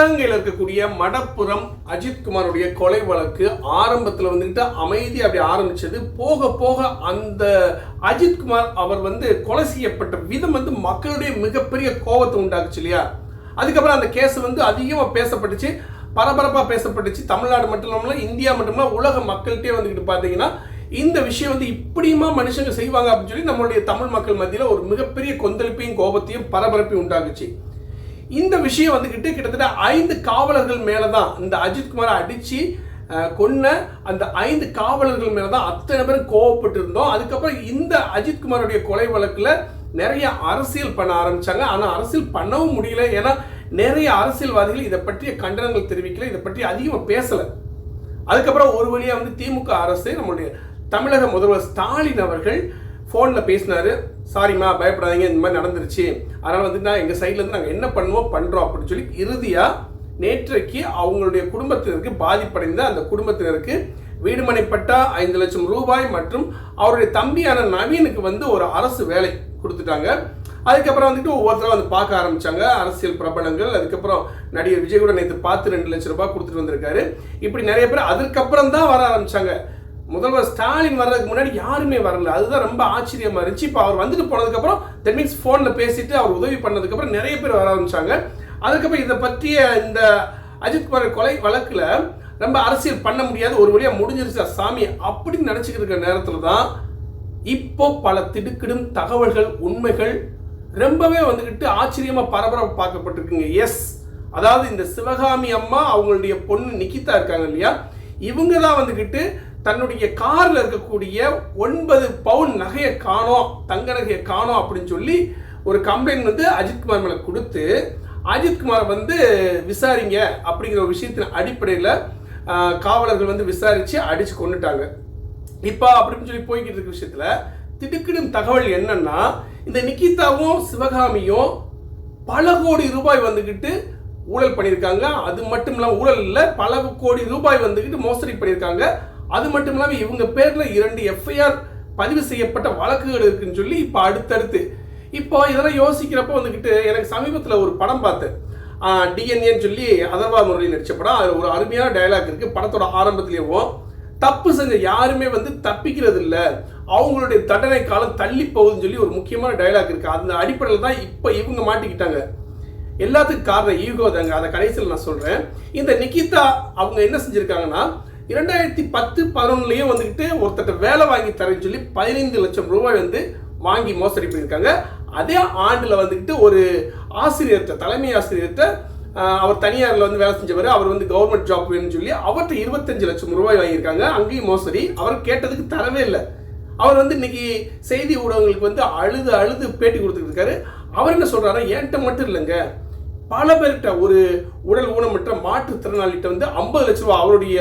சிவகங்கையில் இருக்கக்கூடிய மடப்புறம் அஜித்குமாருடைய கொலை வழக்கு ஆரம்பத்தில் வந்துட்டு அமைதி அப்படி ஆரம்பிச்சது. போக போக அந்த அஜித்குமார் அவர் வந்து கொலை செய்யப்பட்ட விதம் வந்து மக்களுடைய மிகப்பெரிய கோபத்தை உண்டாக்குச்சு இல்லையா? அதுக்கப்புறம் அந்த கேஸ் வந்து அதிகமாக பேசப்பட்டுச்சு பரபரப்பாக பேசப்பட்டுச்சு. தமிழ்நாடு மட்டும் இல்லாமல் இந்தியா மட்டும் இல்லாமல் உலக மக்கள்கிட்டே வந்துக்கிட்டு பார்த்தீங்கன்னா இந்த விஷயம் வந்து இப்படியுமா மனுஷங்க செய்வாங்க அப்படின்னு சொல்லி நம்மளுடைய தமிழ் மக்கள் மத்தியில் ஒரு மிகப்பெரிய கொந்தளிப்பையும் கோபத்தையும் பரபரப்பையும் உண்டாக்குச்சு. இந்த விஷயம் வந்துக்கிட்டு கிட்டத்தட்ட ஐந்து காவலர்கள் மேலே தான் இந்த அஜித்குமாரை அடித்து கொன்ன அந்த ஐந்து காவலர்கள் மேலே தான் அத்தனை பேரும் கோவப்பட்டு இருந்தோம் அதுக்கப்புறம் இந்த அஜித்குமாருடைய கொலை வழக்கில் நிறைய அரசியல் பண்ண ஆரம்பிச்சாங்க. ஆனால் அரசியல் பண்ணவும் முடியல. ஏன்னா நிறைய அரசியல்வாதிகள் இதை பற்றிய கண்டனங்கள் தெரிவிக்கல. இதை பற்றி அதிகமாக பேசலை. அதுக்கப்புறம் ஒரு வழியாக வந்து திமுக அரசு நம்மளுடைய தமிழக முதல்வர் ஸ்டாலின் அவர்கள் ஃபோனில் பேசினார். சாரிம்மா பயப்படாதீங்க இந்த மாதிரி நடந்துருச்சு. அதனால் வந்து நான் எங்கள் சைட்லேருந்து நாங்கள் என்ன பண்ணுவோம் பண்ணுறோம் அப்படின்னு சொல்லி இறுதியாக நேற்றைக்கு அவங்களுடைய குடும்பத்தினருக்கு பாதிப்படைந்த அந்த குடும்பத்தினருக்கு வீடுமனைப்பட்ட ஐந்து லட்சம் ரூபாய் மற்றும் அவருடைய தம்பியான நவீனுக்கு வந்து ஒரு அரசு வேலை கொடுத்துட்டாங்க. அதுக்கப்புறம் வந்துட்டு ஒவ்வொருத்தரும் வந்து பார்க்க ஆரம்பிச்சாங்க. அரசியல் பிரபலங்கள் அதுக்கப்புறம் நடிகர் விஜய் கூட நேற்று பார்த்து ரெண்டு லட்சம் ரூபாய் கொடுத்துட்டு வந்திருக்காரு. இப்படி நிறைய பேர் அதுக்கப்புறம் தான் வர ஆரம்பித்தாங்க முதல்வர் ஸ்டாலின் வர்றதுக்கு முன்னாடி யாருமே வரல. அதுதான் ரொம்ப ஆச்சரியமா இருந்துச்சு. இப்போ அவர் வந்துட்டு போனதுக்கப்புறம் தட் மீன்ஸ் ஃபோனில் பேசிட்டு அவர் உதவி பண்ணதுக்கப்புறம் நிறைய பேர் வர ஆரம்பிச்சாங்க. அதுக்கப்புறம் இதை பற்றிய இந்த அஜித்குமார் கொலை வழக்கில் ரொம்ப அரசியல் பண்ண முடியாது ஒரு வழியாக முடிஞ்சிருச்சா. சாமி அப்படின்னு நினச்சிக்கிட்டு இருக்கிற நேரத்தில் தான் இப்போ பல திடுக்கிடும் தகவல்கள் உண்மைகள் ரொம்பவே வந்துக்கிட்டு ஆச்சரியமாக பரபரப்பு பார்க்கப்பட்டிருக்குங்க. எஸ் அதாவது இந்த சிவகாமி அம்மா அவங்களுடைய பொண்ணு நிக்கிதா இருக்காங்க இல்லையா? இவங்க தான் வந்துக்கிட்டு தன்னுடைய காரில் இருக்கக்கூடிய ஒன்பது பவுன் நகையை காணோம் தங்க நகையை காணோம் அப்படின்னு சொல்லி ஒரு கம்ப்ளைண்ட் வந்து அஜித்குமார் மேலே கொடுத்து அஜித்குமார் வந்து விசாரிங்க அப்படிங்கிற ஒரு விஷயத்தின் அடிப்படையில் காவலர்கள் வந்து விசாரித்து அடித்து கொண்டுட்டாங்க இப்போ அப்படின்னு சொல்லி போய்கிட்டு இருக்க விஷயத்தில் திடுக்கிடும் தகவல் என்னன்னா இந்த நிக்கிதாவும் சிவகாமியும் பல கோடி ரூபாய் வந்துக்கிட்டு ஊழல் பண்ணியிருக்காங்க. அது மட்டும் இல்லாமல் ஊழல் இல்லை பல கோடி ரூபாய் வந்துக்கிட்டு மோசடி பண்ணியிருக்காங்க. அது மட்டும் இல்லாமல் இவங்க பேரில் இரண்டு எஃப்ஐஆர் பதிவு செய்யப்பட்ட வழக்குகள் இருக்குன்னு சொல்லி இப்போ அடுத்தடுத்து இப்போ இதெல்லாம் யோசிக்கிறப்ப வந்துக்கிட்டு எனக்கு சமீபத்தில் ஒரு படம் பார்த்தேன். டிஎன்ஏன்னு சொல்லி அதர்வா முரளி நடித்த படம். அது ஒரு அருமையான டயலாக் இருக்குது படத்தோட ஆரம்பத்திலேயும் தப்பு செஞ்ச யாருமே வந்து தப்பிக்கிறது இல்லை அவங்களுடைய தண்டனை காலம் தள்ளி போகுதுன்னு சொல்லி ஒரு முக்கியமான டயலாக் இருக்குது அந்த அடிப்படையில் தான் இப்போ இவங்க மாட்டிக்கிட்டாங்க. எல்லாத்துக்கும் காரணம் ஈகோ தாங்க. அதை கடைசியில் நான் சொல்கிறேன் இந்த நிக்கிதா அவங்க என்ன செஞ்சுருக்காங்கன்னா இரண்டாயிரத்தி பத்து பதினொன்னுலயும் வந்துக்கிட்டு ஒருத்தட்ட வேலை வாங்கி தரேன்னு சொல்லி பதினைந்து லட்சம் ரூபாய் வந்து வாங்கி மோசடி பண்ணியிருக்காங்க. அதே ஆண்டில் வந்துக்கிட்டு ஒரு ஆசிரியர்கிட்ட தலைமை ஆசிரியர்கிட்ட அவர் தனியாரில் வந்து வேலை செஞ்சவர் அவர் வந்து கவர்மெண்ட் ஜாப் வேணும்னு சொல்லி அவர்கிட்ட இருபத்தஞ்சு லட்சம் ரூபாய் வாங்கியிருக்காங்க. அங்கேயும் மோசடி. அவர் கேட்டதுக்கு தரவே இல்லை. அவர் வந்து இன்னைக்கு செய்தி ஊடகங்களுக்கு வந்து அழுது அழுது பேட்டி கொடுத்துட்டு இருக்காரு. அவர் என்ன சொல்கிறாரு என்கிட்ட மட்டும் இல்லைங்க. பல பேர்கிட்ட ஒரு உடல் ஊனமற்ற மாற்றுத்திறனாளிகிட்ட வந்து ஐம்பது லட்ச ரூபா அவருடைய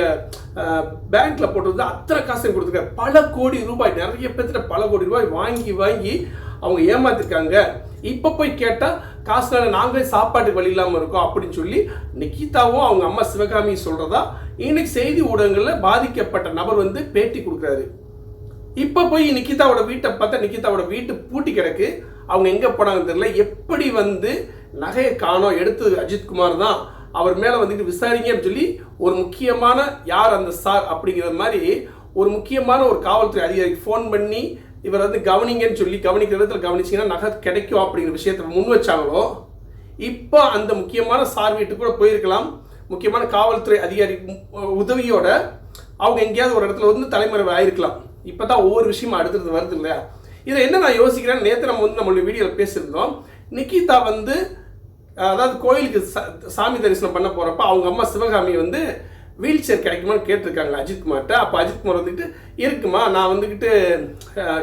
பேங்க்ல போட்டு வந்து அத்தனை காசையும் கொடுத்துருக்காரு. பல கோடி ரூபாய் நிறைய பேர்த்திட்ட பல கோடி ரூபாய் வாங்கி வாங்கி அவங்க ஏமாத்திருக்காங்க. இப்போ போய் கேட்டால் காசுனால நாங்களே சாப்பாட்டுக்கு வழி இல்லாமல் இருக்கோம் அப்படின்னு சொல்லி நிக்கிதாவும் அவங்க அம்மா சிவகாமி சொல்றதா இன்னைக்கு செய்தி ஊடகங்களில் பாதிக்கப்பட்ட நபர் வந்து பேட்டி கொடுக்குறாரு. இப்போ போய் நிக்கிதாவோட வீட்டை பார்த்தா நிக்கிதாவோட வீட்டு பூட்டி கிடக்கு. அவங்க எங்கே போனாங்கன்னு தெரியல. எப்படி வந்து நகையை காணோம் எடுத்தது அஜித்குமார் தான். அவர் மேலே வந்துட்டு விசாரிங்கன்னு சொல்லி ஒரு முக்கியமான யார் அந்த சார் அப்படிங்கிற மாதிரி ஒரு முக்கியமான ஒரு காவல்துறை அதிகாரிக்கு ஃபோன் பண்ணி இவர் வந்து கவனிங்கன்னு சொல்லி கவனிக்கிற இடத்துல கவனிச்சிங்கன்னா நகை கிடைக்கும் அப்படிங்கிற விஷயத்தை முன் வச்சாங்களோ இப்போ அந்த முக்கியமான சார் வீட்டுக்கு கூட போயிருக்கலாம். முக்கியமான காவல்துறை அதிகாரி உதவியோட அவங்க எங்கேயாவது ஒரு இடத்துல வந்து தலைமறைவு ஆயிருக்கலாம். இப்போ தான் ஒவ்வொரு விஷயமும் அடுத்தது வருது இல்லையா? இதை என்ன நான் யோசிக்கிறேன் நேற்று நம்ம வந்து நம்மளுடைய வீடியோவில் பேசியிருந்தோம். நிக்கிதா வந்து அதாவது கோயிலுக்கு சா- சாமி தரிசனம் பண்ண போகிறப்ப அவங்க அம்மா சிவகாமி வந்து வீல் சேர் கிடைக்குமான்னு கேட்டிருக்காங்க அஜித்குமார்கிட்ட அப்போ அஜித்குமார் வந்துக்கிட்டு இருக்குமா நான் வந்துக்கிட்டு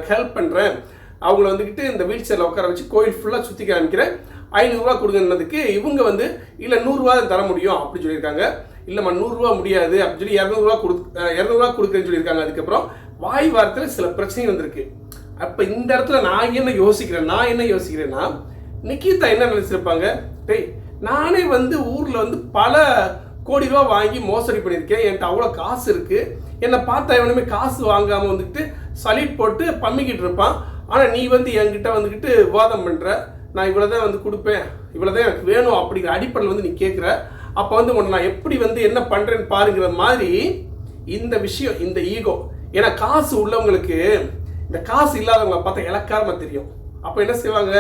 ஹெல்ப் பண்ணுறேன் அவங்கள வந்துக்கிட்டு இந்த வீல் சேரில் உட்கார வச்சு கோயில் ஃபுல்லாக சுற்றி காமிக்கிறேன் ஐநூறுரூவா கொடுங்கன்னதுக்கு இவங்க வந்து இல்லை நூறுரூவா தர முடியும் அப்படின்னு சொல்லியிருக்காங்க. இல்லைம்மா நூறுரூவா முடியாது அப்படின்னு சொல்லி இரநூறுவா கொடு இரநூறுவா கொடுக்குறேன்னு சொல்லியிருக்காங்க. அதுக்கப்புறம் வாய் வார்த்தையில் சில பிரச்சனை வந்திருக்கு. அப்போ இந்த இடத்துல நான் என்ன யோசிக்கிறேன் நான் என்ன யோசிக்கிறேன்னா நிக்கிதா என்ன நினைச்சிருப்பாங்க? டேய் நானே வந்து ஊரில் வந்து பல கோடி ரூபா வாங்கி மோசடி பண்ணியிருக்கேன். என்கிட்ட அவ்வளோ காசு இருக்குது என்னை பார்த்தா எவனுமே காசு வாங்காமல் வந்துட்டு சலீட் போட்டு பம்மிக்கிட்டு இருப்பான். ஆனால் நீ வந்து என்கிட்ட வந்துக்கிட்டு விவாதம் பண்ணுற நான் இவ்வளோ தான் வந்து கொடுப்பேன். இவ்வளோ தான் எனக்கு வேணும் அப்படிங்கிற அடிப்படையில் வந்து நீ கேட்குற அப்போ வந்து உன்னை நான் எப்படி வந்து என்ன பண்ணுறேன்னு பாருங்கிற மாதிரி இந்த விஷயம் இந்த ஈகோ. ஏன்னா காசு உள்ளவங்களுக்கு இந்த காசு இல்லாதவங்களை பார்த்தா இலக்காரமாக தெரியும். அப்போ என்ன செய்வாங்க?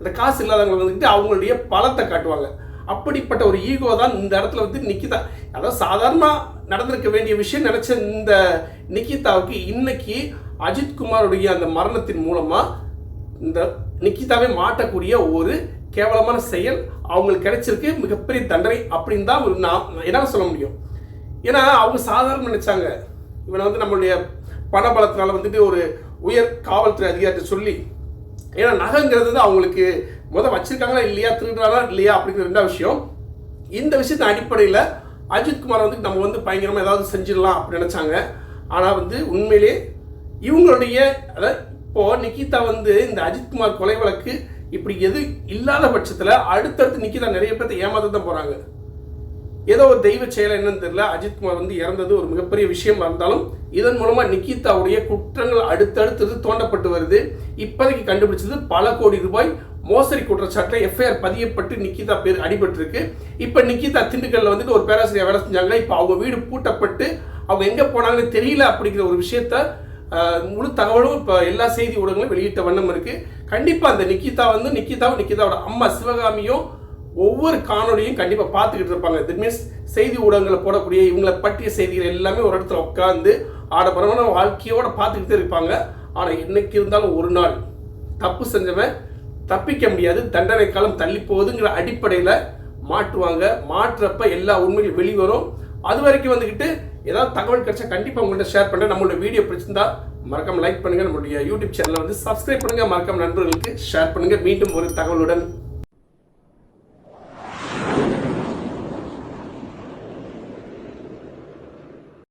அந்த காசு இல்லாதவங்க வந்துட்டு அவங்களுடைய பலத்தை காட்டுவாங்க. அப்படிப்பட்ட ஒரு ஈகோ தான் இந்த இடத்துல வந்து நிக்கிதா. அதாவது சாதாரணமாக நடந்திருக்க வேண்டிய விஷயம் நினச்ச இந்த நிக்கிதாவுக்கு இன்னைக்கு அஜித்குமாருடைய அந்த மரணத்தின் மூலமாக இந்த நிக்கிதாவே மாட்டக்கூடிய ஒரு கேவலமான செயல் அவங்களுக்கு கிடைச்சிருக்கு. மிகப்பெரிய தண்டனை அப்படின்னு தான் நான் என்னால் சொல்ல முடியும். ஏன்னா அவங்க சாதாரண நினைச்சாங்க. இவனை வந்து நம்மளுடைய பணபலத்தினால வந்துட்டு ஒரு உயர் காவல்துறை அதிகாரிட்ட சொல்லி ஏன்னா நகைங்கிறது வந்து அவங்களுக்கு முத வச்சிருக்காங்களா இல்லையா திருடுறாங்களா இல்லையா அப்படிங்கிற ரெண்டாவது விஷயம். இந்த விஷயத்தின் அடிப்படையில் அஜித்குமார் வந்து நம்ம வந்து பயங்கரமாக ஏதாவது செஞ்சிடலாம் அப்படின்னு நினச்சாங்க. ஆனால் வந்து உண்மையிலே இவங்களுடைய அதாவது இப்போது நிக்கிதா வந்து இந்த அஜித்குமார் கொலை வழக்கு இப்படி எது இல்லாத பட்சத்தில் அடுத்தடுத்து நிக்கிதா நிறைய பேர்த்த ஏமாத்த தான் போகிறாங்க ஏதோ ஒரு தெய்வ செயல் என்னன்னு தெரியல. அஜித்குமார் வந்து இறந்தது ஒரு மிகப்பெரிய விஷயமா இருந்தாலும் இதன் மூலமா நிக்கிதாவுடைய குற்றங்கள் அடுத்தடுத்தது தோண்டப்பட்டு வருது. இப்போதைக்கு கண்டுபிடிச்சது பல கோடி ரூபாய் மோசடி குற்றச்சாட்டில் எஃப்ஐஆர் பதியப்பட்டு நிக்கிதா பேர் அடிபட்டிருக்கு. இப்போ நிக்கிதா திண்டுக்கல்ல வந்துட்டு ஒரு பேராசிரியர் வேலை செஞ்சாங்க இப்போ அவங்க வீடு பூட்டப்பட்டு அவங்க எங்கே போனாங்கன்னு தெரியல அப்படிங்கிற ஒரு விஷயத்த முழு தகவலும் இப்போ எல்லா செய்தி ஊடகங்களும் வெளியிட்ட வண்ணம் இருக்குது கண்டிப்பாக அந்த நிக்கிதா வந்து நிக்கிதாவும் நிக்கிதாவோட அம்மா சிவகாமியும் ஒவ்வொரு காணொலியும் கண்டிப்பாக பார்த்துக்கிட்டு இருப்பாங்க. தட் மீன்ஸ் செய்தி ஊடகங்களை போடக்கூடிய இவங்களை பற்றிய செய்திகள் எல்லாமே ஒரு இடத்துல உட்காந்து ஆடம்பரமான வாழ்க்கையோடு பார்த்துக்கிட்டே இருப்பாங்க. ஆனால் என்னைக்கு இருந்தாலும் ஒரு நாள் தப்பு செஞ்சவன் தப்பிக்க முடியாது. தண்டனை காலம் தள்ளி போகுதுங்கிற அடிப்படையில் மாற்றுவாங்க. மாற்றுறப்ப எல்லா உண்மையும் வெளிவரும். அது வரைக்கும் வந்துக்கிட்டு ஏதாவது தகவல் கிடைச்சா கண்டிப்பாக உங்கள்கிட்ட ஷேர் பண்ணுறேன் நம்மளோட வீடியோ பிடிச்சிருந்தா மறக்காம லைக் பண்ணுங்கள் நம்மளுடைய யூடியூப் சேனலை வந்து சப்ஸ்கிரைப் பண்ணுங்கள் மறக்காம நண்பர்களுக்கு ஷேர் பண்ணுங்கள் மீண்டும் ஒரு தகவலுடன்